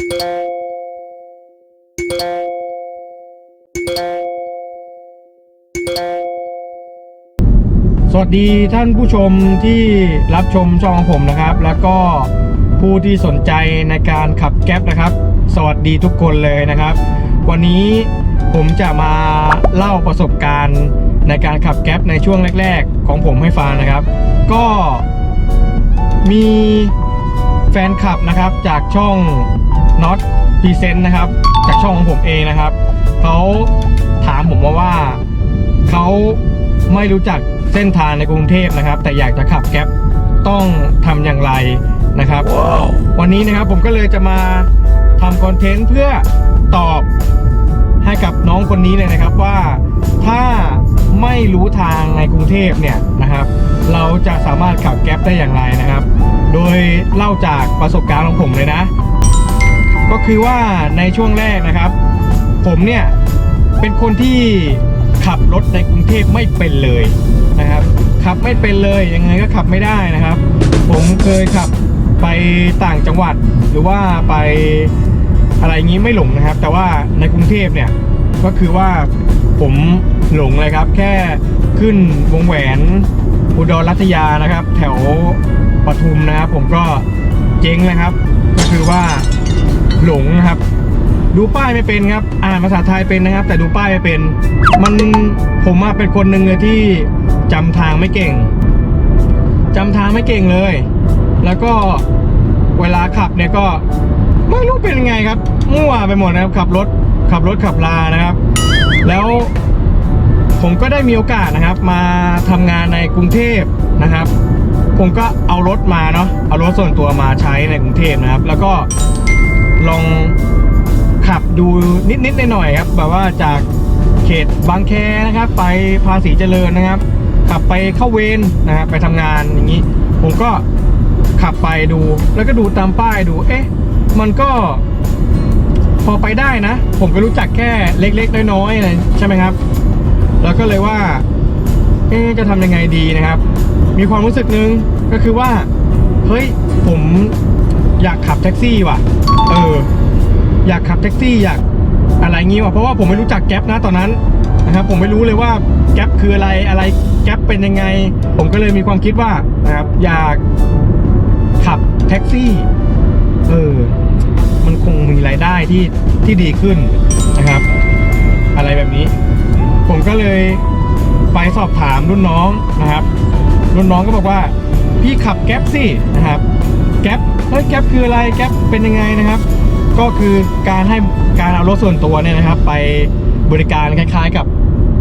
สวัสดีท่านผู้ชมที่รับชมช่องของผมนะครับ แล้วก็ผู้ที่สนใจในการขับแก๊ปนะครับ สวัสดีทุกคนเลยนะครับ วันนี้ผมจะมาเล่าประสบการณ์ในการขับแก๊ปในช่วงแรก ๆ ของผมให้ฟังนะครับ ก็มีแฟนคลับนะครับจากช่อง Not Present นะครับ จากช่องของผมเองนะครับ เขาถามผมมาว่าเขาไม่รู้จักเส้นทางในกรุงเทพนะครับ แต่อยากจะขับแก๊ปต้องทำอย่างไรนะครับวันนี้นะครับผมก็เลยจะมาทำคอนเทนต์เพื่อตอบให้กับน้องคนนี้เลยนะครับว่าถ้าไม่รู้ทางในกรุงเทพเนี่ยนะครับ เราจะสามารถขับแก๊ปได้อย่างไรนะครับ โดยเล่าจากประสบการณ์ของผมเลยนะ ก็คือว่าในช่วงแรกนะครับ ผมเนี่ยเป็นคนที่ขับรถในกรุงเทพไม่เป็นเลยนะครับขับไม่เป็นเลยยังไงก็ขับไม่ได้นะครับ ผมเคยขับไปต่างจังหวัดหรือว่าไปอะไรอย่างนี้ไม่หลงนะครับ แต่ว่าในกรุงเทพเนี่ยก็คือว่าผมหลงเลยครับ แค่ขึ้นวงแหวนอุดรรัตยานะครับ แถวปทุมนะครับ ผมก็เจ๊งเลยครับ ก็คือว่า หลงนะครับ ดูป้ายไม่เป็นครับ อ่านภาษาไทยเป็นนะครับ แต่ดูป้ายไม่เป็น มันผมอะเป็นคนหนึ่งเลยที่จำทางไม่เก่งจำทางไม่เก่งเลย แล้วก็เวลาขับเนี่ยก็ไม่รู้เป็นยังไงครับมั่วไปหมดนะครับขับรถขับรถขับลานะครับ แล้วผมก็ได้มีโอกาสนะครับ มาทำงานในกรุงเทพนะครับ ผมก็เอารถมาเนาะเอารถส่วนตัวมาใช้ในกรุงเทพนะครับ แล้วก็ ลองขับดูนิดๆหน่อยๆครับ แบบว่าจากเขตบางแคนะครับ ไปภาษีเจริญนะครับ ขับไปเข้าเวรนะครับไปทำงานอย่างนี้ ผมก็ขับไปดู แล้วก็ดูตามป้ายดู เอ๊ะ มันก็พอไปได้นะ ผมก็รู้จักแค่เล็กๆ น้อยๆอะไรใช่ไหมครับ แล้วก็เลยว่า เอ๊จะทำยังไงดีนะครับ มีความรู้สึกนึงก็คือว่า เฮ้ย ผมอยากขับแท็กซี่ว่ะ เออ อยากขับแท็กซี่อยากอะไรงี้ว่ะเพราะว่าผมไม่รู้จักแก๊ปนะตอนนั้นนะครับผมไม่รู้เลยว่าแก๊ปคืออะไรอะไรแก๊ปเป็นยังไง ผมก็เลยมีความคิดว่านะครับอยากขับแท็กซี่ เออ มันคงมีรายได้ที่ที่ดีขึ้นนะครับ อะไรแบบนี้ ผมก็เลยไปสอบถามรุ่นน้องนะครับ รุ่นน้องก็บอกว่า พี่ขับแก๊ปสินะครับ แก๊ปเฮ้ยแก๊ปคืออะไรแก๊ปเป็นยังไงนะครับ ก็คือการให้การเอารถส่วนตัวเนี่ยนะครับ ไปบริการคล้ายๆกับ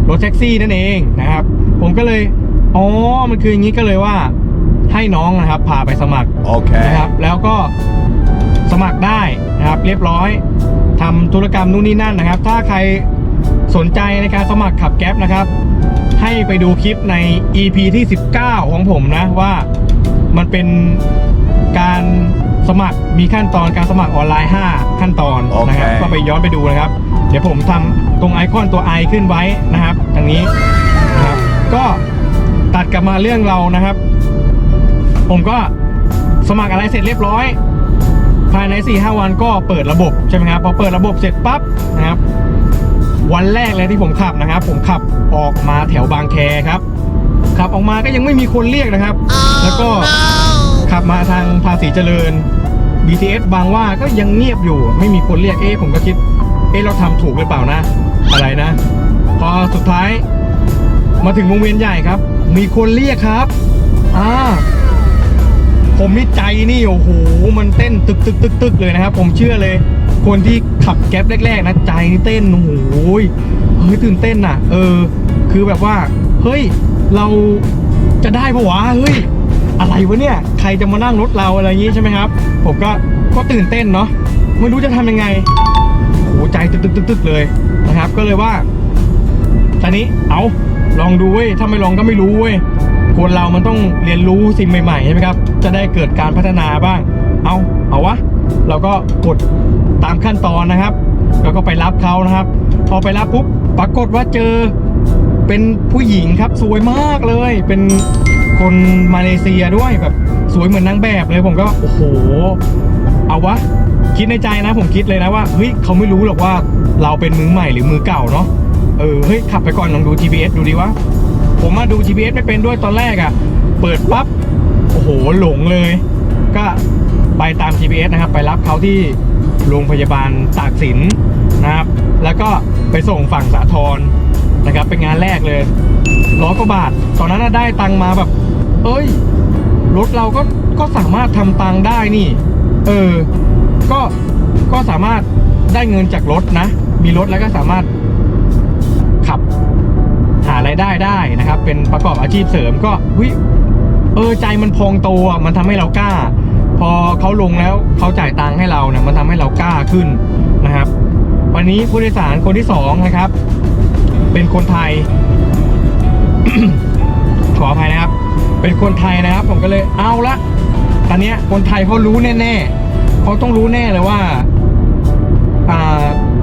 รถแท็กซี่นั่นเองนะครับ ผมก็เลยอ๋อมันคืออย่างนี้ก็เลยว่าให้น้องนะครับพาไปสมัคร Okay. นะครับ แล้วก็สมัครได้นะครับ เรียบร้อยทำธุรกรรมนู่นนี่นั่นนะครับ ถ้าใครสนใจในการสมัครขับแก๊ปนะครับ ให้ไปดูคลิปใน EP ที่ 19 ของผมนะว่ามันเป็น การสมัครมีขั้นตอนการสมัครออนไลน์ 5 ขั้นตอนนะครับ โอเค ก็ไปย้อนไปดูนะครับ เดี๋ยวผมทำตรงไอคอนตัว i ขึ้นไว้นะครับทางนี้นะครับ ก็ตัดกลับมาเรื่องเรานะครับ ผมก็สมัครอะไรเสร็จเรียบร้อย ภายใน 4-5 วันก็เปิดระบบใช่ไหมครับพอเปิดระบบเสร็จปั๊บนะครับ วันแรกเลยที่ผมขับนะครับ ผมขับออกมาแถวบางแคครับขับออกมาก็ยังไม่มีคนเรียกนะครับ แล้วก็ ขับมาทางภาษีเจริญ BTS บางว่าก็ยังเงียบอยู่ ไม่มีคนเรียกเอ๊ผมก็คิด เอ๊เราทำถูกหรือเปล่านะ อะไรนะ พอสุดท้าย มาถึงวงเวียนใหญ่ครับ มีคนเรียกครับอ่าผมนี่ใจนี่โอ้โหมันเต้นตึกตึกตึกตึกเลยนะครับ ผมเชื่อเลย คนที่ขับแก๊ปแรก ๆ นะใจนี่เต้นโอ้โหเฮ้ยตื่นเต้นน่ะ เออ คือแบบว่า เฮ้ย เราจะได้ปะวะเฮ้ย อะไรวะเนี่ย ใครจะมานั่งรถเราอะไรอย่างงี้ใช่ไหมครับ ผมก็ก็ตื่นเต้นเนาะไม่รู้จะทำยังไงโอ้โหใจตึกตึกตึกตึกเลยนะครับ ก็เลยว่าตอนนี้เอาลองดูเว้ยถ้าไม่ลองก็ไม่รู้เว้ยคนเรามันต้องเรียนรู้สิ่งใหม่ๆใช่ไหมครับ จะได้เกิดการพัฒนาบ้าง เอาเอาวะ เราก็กดตามขั้นตอนนะครับ แล้วก็ไปรับเขานะครับ พอไปรับปุ๊บปรากฏว่าเจอเป็นผู้หญิงครับสวยมากเลย เป็น คนมาเลเซียด้วยแบบสวยเหมือนนางแบบเลยผมก็โอ้โห เอาวะ คิดในใจนะผมคิดเลยนะว่าเฮ้ยเขาไม่รู้หรอกว่าเราเป็นมือใหม่หรือมือเก่าเนาะเออเฮ้ยขับไปก่อนลองดู GPS ดูดีวะผมมาดู GPS ไม่เป็นด้วยตอนแรกอะ่ะ เปิดปั๊บโอ้โหหลงเลย ก็ไปตาม GPS นะครับ ไปรับเขาที่โรงพยาบาลตากสินนะครับ แล้วก็ไปส่งฝั่งสาทร นะครับเป็นงานแรกเลยร้อยกว่าบาท ตอนนั้นได้ตังมาแบบ เอ้ย รถเราก็ก็สามารถทำตังได้นี่ เออ ก็ก็สามารถได้เงินจากรถนะ มีรถแล้วก็สามารถขับหารายได้ได้นะครับ เป็นประกอบอาชีพเสริมก็วิเออใจมันพองโตมันทำให้เรากล้า พอเขาลงแล้วเขาจ่ายตังค์ให้เราเนี่ยมันทำให้เรากล้าขึ้นนะครับ วันนี้ผู้โดยสารคนที่สองนะครับ เป็นคนไทย ขออภัยนะครับ เป็นคนไทยนะครับ ผมก็เลยเอาละตอนเนี้ยคนไทยเขารู้แน่ๆเขาต้องรู้แน่เลยว่า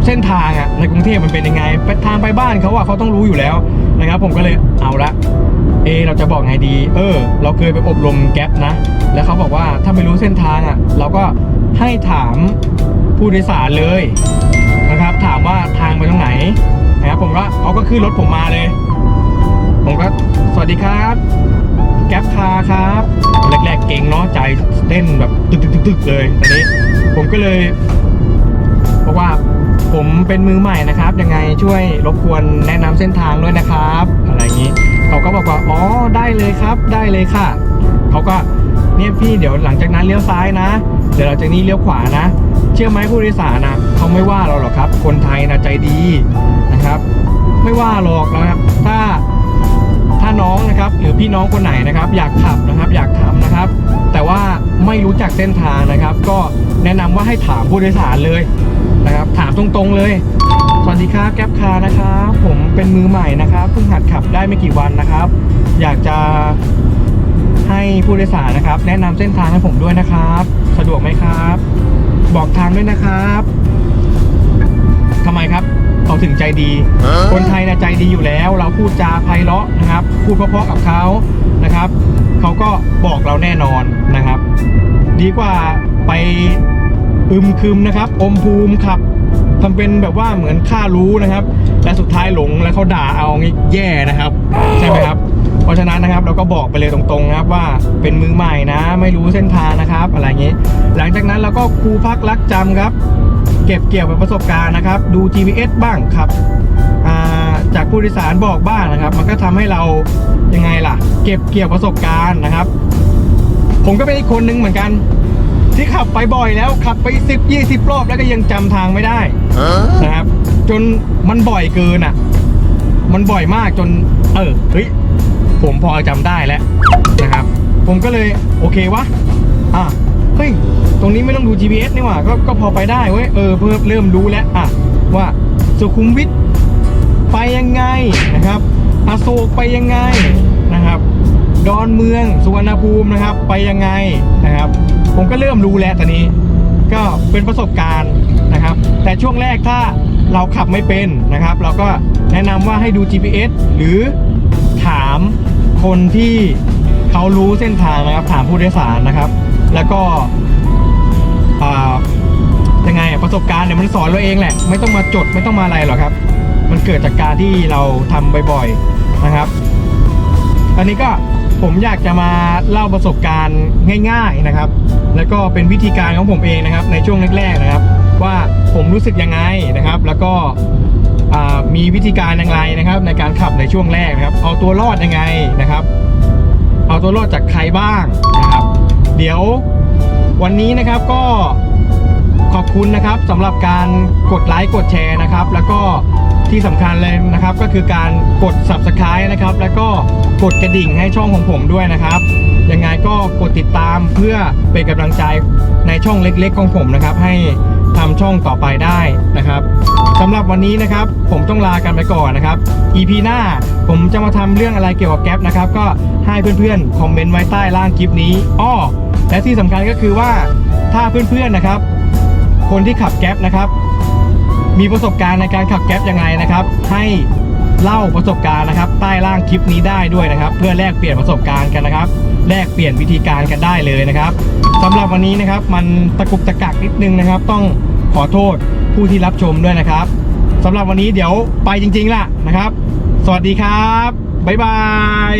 เส้นทางอะในกรุงเทพมันเป็นยังไงไปทางไปบ้านเขาอะเขาต้องรู้อยู่แล้วนะครับ ผมก็เลยเอาละเอเราจะบอกไงดี เออ เราเคยไปอบรมแก๊ปนะ แล้วเขาบอกว่าถ้าไม่รู้เส้นทางอะเราก็ให้ถามผู้โดยสารเลยนะครับ ถามว่าทางไปตรงไหน นะครับผมก็เขาก็ขึ้นรถผมมาเลย ผมก็สวัสดีครับ แก๊ปคาร์ครับแรกๆเก่งเนาะใจเต้นแบบตึกๆเลยตอนนี้ ผมก็เลยบอกว่าผมเป็นมือใหม่นะครับ ยังไงช่วยรบกวนแนะนำเส้นทางด้วยนะครับ อะไรอย่างนี้เขาก็บอกว่าอ๋อได้เลยครับได้เลยค่ะเขาก็เนี่ยพี่เดี๋ยวหลังจากนั้นเลี้ยวซ้ายนะ เดี๋ยวหลังจากนี้เลี้ยวขวานะ เชื่อไหมผู้โดยสารนะเขาไม่ว่าเราหรอกครับ คนไทยนะใจดีนะครับ ไม่ว่าหรอกนะครับ ถ้าถ้าน้องนะครับ หรือพี่น้องคนไหนนะครับ อยากขับนะครับ อยากทำนะครับ แต่ว่าไม่รู้จักเส้นทางนะครับ ก็แนะนำว่าให้ถามผู้โดยสารเลยนะครับ ถามตรงๆเลยสวัสดีครับแก๊ปคาร์นะครับผมเป็นมือใหม่นะครับเพิ่งหัดขับได้ไม่กี่วันนะครับ อยากจะให้ผู้โดยสารนะครับ แนะนำเส้นทางให้ผมด้วยนะครับ สะดวกไหมครับ บอกทางด้วยนะครับทำไมครับเขาถึงใจดี คนไทยนะใจดีอยู่แล้ว เราพูดจาไพเราะนะครับ พูดเพราะๆกับเขานะครับเขาก็บอกเราแน่นอนนะครับ ดีกว่าไปอึมครึมนะครับอมภูมิขับทำเป็นแบบว่าเหมือนข้ารู้นะครับและสุดท้ายหลงแล้วเขาด่าเอางี้แย่นะครับ ใช่ไหมครับ เพราะฉะนั้นนะครับเราก็บอกไปเลยตรงๆนะครับว่าเป็นมือใหม่นะ ไม่รู้เส้นทางนะครับ อะไรอย่างนี้ หลังจากนั้นเราก็ครูพักรักจำครับ เก็บเกี่ยวกับประสบการณ์นะครับ ดู GPS บ้างครับอ่าจากผู้โดยสารบอกบ้างนะครับ มันก็ทำให้เรายังไงล่ะ เก็บเกี่ยวประสบการณ์นะครับ ผมก็เป็นอีกคนนึงเหมือนกัน ที่ขับไปบ่อยแล้วขับไป 10 20 รอบแล้วก็ยังจำทางไม่ได้นะครับ จนมันบ่อยเกินอะ มันบ่อยมากจน เออเฮ้ย ผมพอจำได้แล้วนะครับ ผมก็เลยโอเควะอะเฮ้ยตรงนี้ไม่ต้องดู GPS นี่หว่าก็ก็พอไปได้เว้ยเออเพิ่มเริ่มรู้แล้วอะว่าสุขุมวิทไปยังไงนะครับอโศกไปยังไงนะครับ ดอนเมืองสุวรรณภูมินะครับ ไปยังไงนะครับ ผมก็เริ่มรู้แล้วตอนนี้ ก็เป็นประสบการณ์นะครับ แต่ช่วงแรกถ้าเราขับไม่เป็นนะครับ เราก็แนะนำว่าให้ดู GPS หรือ ถามคนที่เขารู้เส้นทางนะครับ ถามผู้โดยสารนะครับ แล้วก็อ่ายังไงประสบการณ์เนี่ยมันสอนเราเองแหละ ไม่ต้องมาจดไม่ต้องมาอะไรหรอกครับ มันเกิดจากการที่เราทำบ่อยๆนะครับอันนี้ก็ผมอยากจะมาเล่าประสบการณ์ง่าย ๆนะครับ แล้วก็เป็นวิธีการของผมเองนะครับ ในช่วงแรกๆนะครับ ว่าผมรู้สึกยังไงนะครับ แล้วก็ มีวิธีการอย่างไรนะครับ ในการขับในช่วงแรกนะครับ เอาตัวรอดยังไงนะครับ เอาตัวรอดจากใครบ้างนะครับ เดี๋ยววันนี้นะครับก็ขอบคุณนะครับสำหรับการกดไลค์กดแชร์นะครับ แล้วก็ที่สำคัญเลยนะครับ ก็คือการกด subscribe นะครับ แล้วก็กดกระดิ่งให้ช่องของผมด้วยนะครับยังไงก็กดติดตามเพื่อเป็นกำลังใจในช่องเล็กๆของผมนะครับ ให้ ทำช่องต่อไปได้นะครับสำหรับวันนี้นะครับผมต้องลากันไปก่อนนะครับ EP หน้าผมจะมาทำเรื่องอะไรเกี่ยวกับแก๊ปนะครับก็ให้เพื่อนๆคอมเมนต์ไว้ใต้ล่างคลิปนี้อ้อและที่สำคัญก็คือว่าถ้าเพื่อนๆนะครับ คนที่ขับแก๊ปนะครับมีประสบการณ์ในการขับแก๊ปยังไงนะครับ ให้เล่าประสบการณ์นะครับ ใต้ล่างคลิปนี้ได้ด้วยนะครับ เพื่อแลกเปลี่ยนประสบการณ์กันนะครับ แลกเปลี่ยนวิธีการกันได้เลยนะครับสำหรับวันนี้นะครับมันตะกุกตะกักนิดนึงนะครับ ต้องขอโทษผู้ที่รับชมด้วยนะครับสำหรับวันนี้เดี๋ยวไปจริง ๆ ล่ะนะครับ สวัสดีครับ บ๊ายบาย